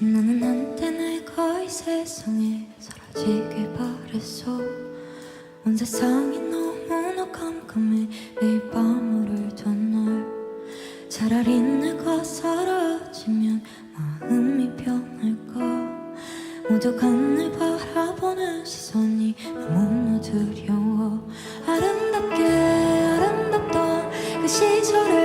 나는 한때 날 거의 세상에 사라지길 바랬어. 온 세상이 너무나 깜깜해 매일 밤을 전날 차라리 내가 사라지면 마음이 변할까? 오죽한 날 바라보는 시선이 너무나 두려워. 아름답게 아름답던 그 시절에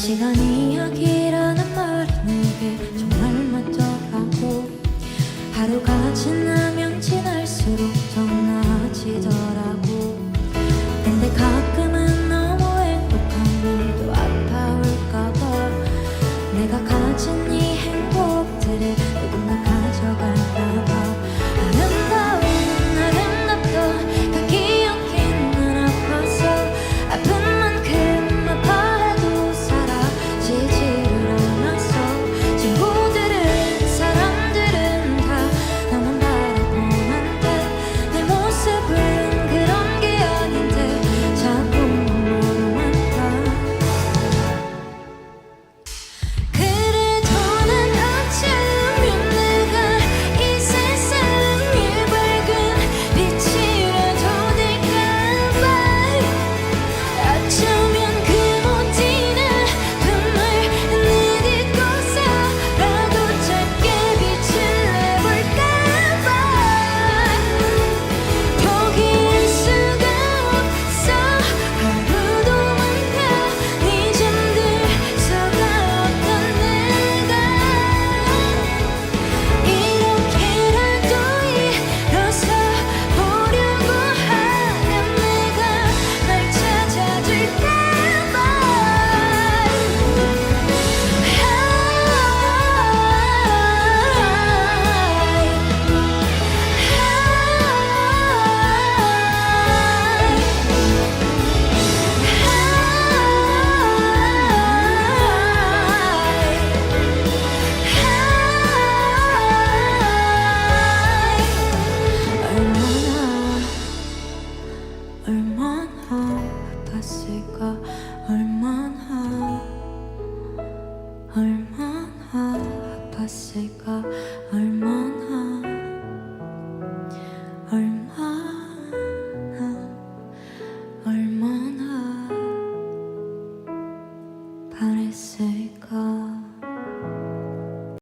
시간 이야기라는 말이 내게 정말 맞더라고. 하루가 지나면